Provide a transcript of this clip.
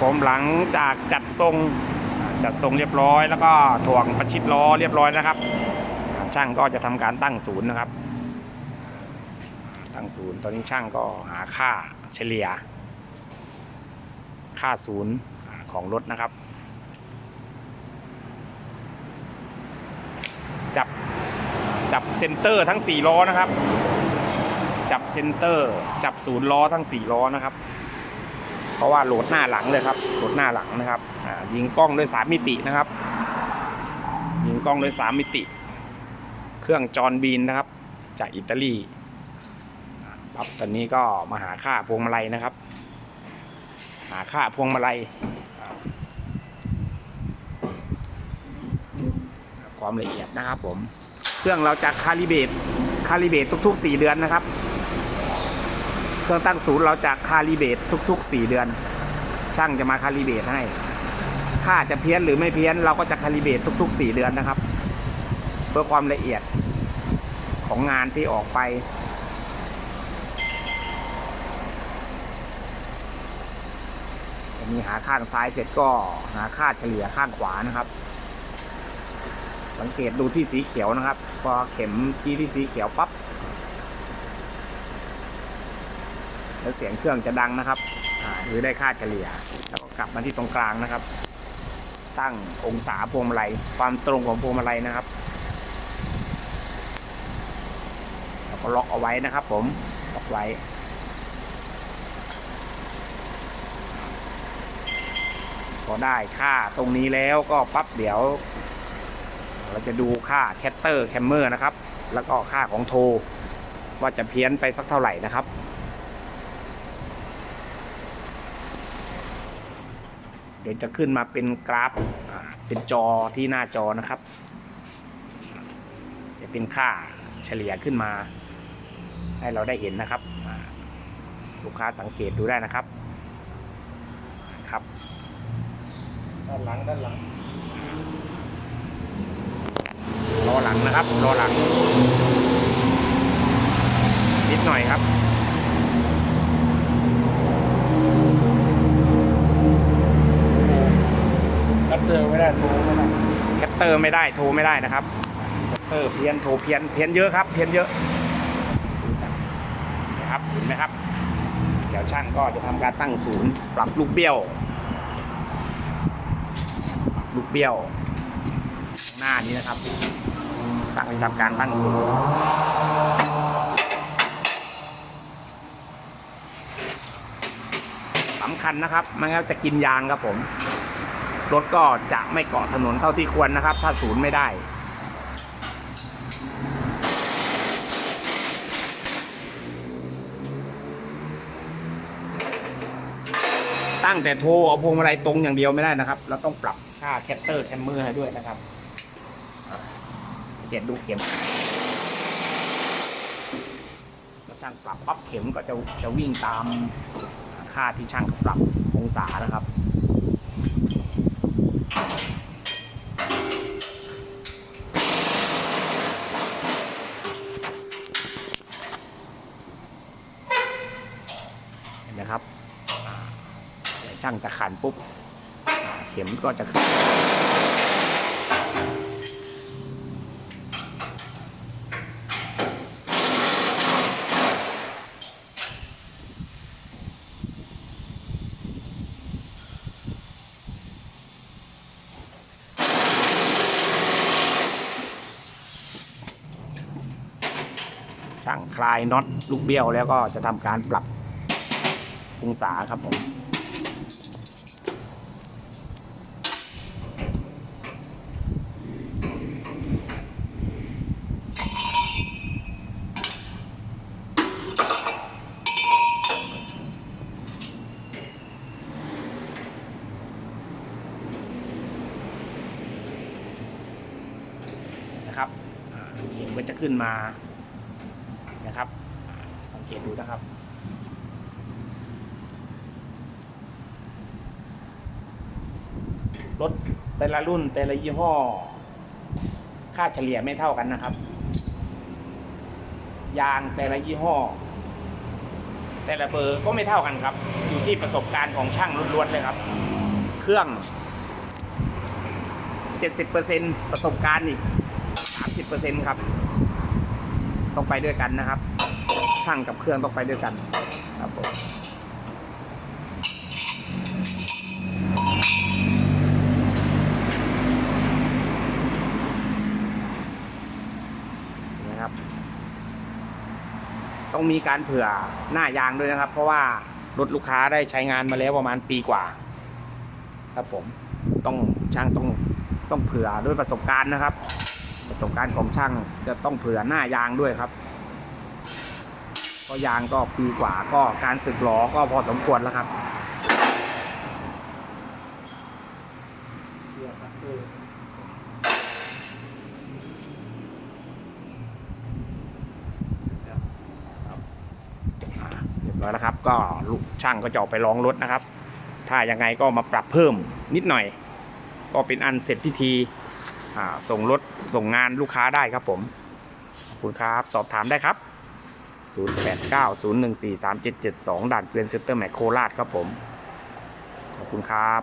ผมหลังจากจัดทรงจัดทรงเรียบร้อย แล้วก็ถ่วงประชิดล้อเรียบร้อยนะครับ ช่างก็จะทำการตั้งศูนย์นะครับ ตั้งศูนย์ตอนนี้ช่างก็หาค่าเฉลี่ย ค่าศูนย์ของรถนะครับ จับจับเซนเตอร์ทั้ง 4 ล้อนะครับ จับเซนเตอร์ จับศูนย์ล้อทั้ง 4 ล้อนะครับ เพราะว่าโหลดหน้าหลังเลยครับโหลดหน้าหลังนะครับยิงกล้องด้วย3มิตินะครับ ยิงกล้องด้วย3มิติ เครื่องจอห์นบีนนะครับ จากอิตาลีครับตอนนี้ก็มาหาค่าพวงมาลัยนะครับ หาค่าพวงมาลัยความละเอียดนะครับผม เครื่องเราจะคาลิเบตคาลิเบตทุกๆ 4 เดือนนะครับ เครื่องตั้งศูนย์เราจะคาลิเบตทุก ๆ 4 เดือน ช่างจะมาคาลิเบตให้ ค่าจะเพี้ยนหรือไม่เพี้ยนเราก็จะคาลิเบตทุก ๆ 4 เดือนนะครับ เพื่อความละเอียดของงานที่ออกไป มีหาข้างซ้ายเสร็จก็หาค่าเฉลี่ยข้างขวานะครับ สังเกตดูที่สีเขียวนะครับ พอเข็มชี้ที่สีเขียวปั๊บ แล้วเสียงเครื่องจะดังนะครับหรือได้ค่าเฉลี่ย แล้วก็กลับมาที่ตรงกลางนะครับ ตั้งองศาพวงมาลัยความตรงของพวงมาลัยนะครับแล้วก็ล็อกเอาไว้นะครับ ผมล็อกไว้พอได้ค่าตรงนี้แล้วก็ปั๊บเดี๋ยว เราจะดูค่าแคตเตอร์แคมเมอร์นะครับ แล้วก็ค่าของโทรว่าจะเพี้ยนไปสักเท่าไหร่นะครับ ดี๋ยวจะขึ้นมาเป็นกราฟเป็นจอที่หน้าจอนะครับ จะเป็นค่าเฉลี่ยขึ้นมา ให้เราได้เห็นนะครับ ลูกค้าสังเกตดูได้นะครับครับ ด้านหลังด้านหลังรอหลังนะครับรอหลังนิดหน่อยครับ เตอร์ไม่ได้โทรไม่ได้แคตเตอร์ไม่ได้โทรไม่ได้นะครับแคตเตอร์เพี้ยนโทรเพี้ยนเพี้ยนเยอะครับ เพี้ยนเยอะนะครับเห็นไหมครับ เดี๋ยวช่างก็จะทำการตั้งศูนย์ ปรับลูกเบี้ยว ลูกเบี้ยวข้างหน้านี้นะครับ สั่งจะทำการตั้งศูนย์สำคัญนะครับไม่งั้นจะกินยางครับผม รถก็จะไม่เกาะถนนเท่าที่ควรนะครับ ถ้าศูนย์ไม่ได้ ตั้งแต่โทรเอาพวงมาลัยตรงอย่างเดียวไม่ได้นะครับเราต้องปรับค่าแคตเตอร์แคมเมอร์ให้ด้วยนะครับเจ็ดดูเข็มแล้วช่างปรับปั๊บเข็มก็จะจะวิ่งตามค่าที่ช่างปรับองศานะครับ เห็นไหมครับอ่าเดี๋ยว ช่างจะขันปุ๊บ เข็มก็จะขึ้นช่างคลายน็อตลูกเบี้ยวแล้วก็จะทำการปรับองศาครับผม นะครับอ่า เข็มก็จะขึ้นมานะครับ สังเกตดูนะครับรถแต่ละรุ่นแต่ละยี่ห้อ ค่าเฉลี่ยไม่เท่ากันนะครับ ยางแต่ละยี่ห้อ แต่ละเบอร์ก็ไม่เท่ากันครับ อยู่ที่ประสบการณ์ของช่างล้วนๆเลยครับ เครื่อง 70%ประสบการณ์อีก 30%ครับ ต้องไปด้วยกันนะครับ ช่างกับเครื่องต้องไปด้วยกันครับผมนะครับ ต้องมีการเผื่อหน้ายางด้วยนะครับ เพราะว่ารถลูกค้าได้ใช้งานมาแล้วประมาณปีกว่า ครับผมต้องช่างต้องต้องเผื่อด้วยประสบการณ์นะครับ ประสบการณ์ของช่างจะต้องเผื่อหน้ายางด้วยครับเพราะยางก็ปีกว่าก็การสึกหลอก็พอสมควรแล้วครับเรียบร้อยแล้วครับ ก็ลูกช่างก็จะออกไปลองรถนะครับ ถ้ายังไงก็มาปรับเพิ่มนิดหน่อย ก็เป็นอันเสร็จพิธี ส่งรถส่งงานลูกค้าได้ครับผมขอบคุณครับ สอบถามได้ครับ 0890143772 ด่านเกวียนเซ็นเตอร์แมคโคราชครับผม ขอบคุณครับ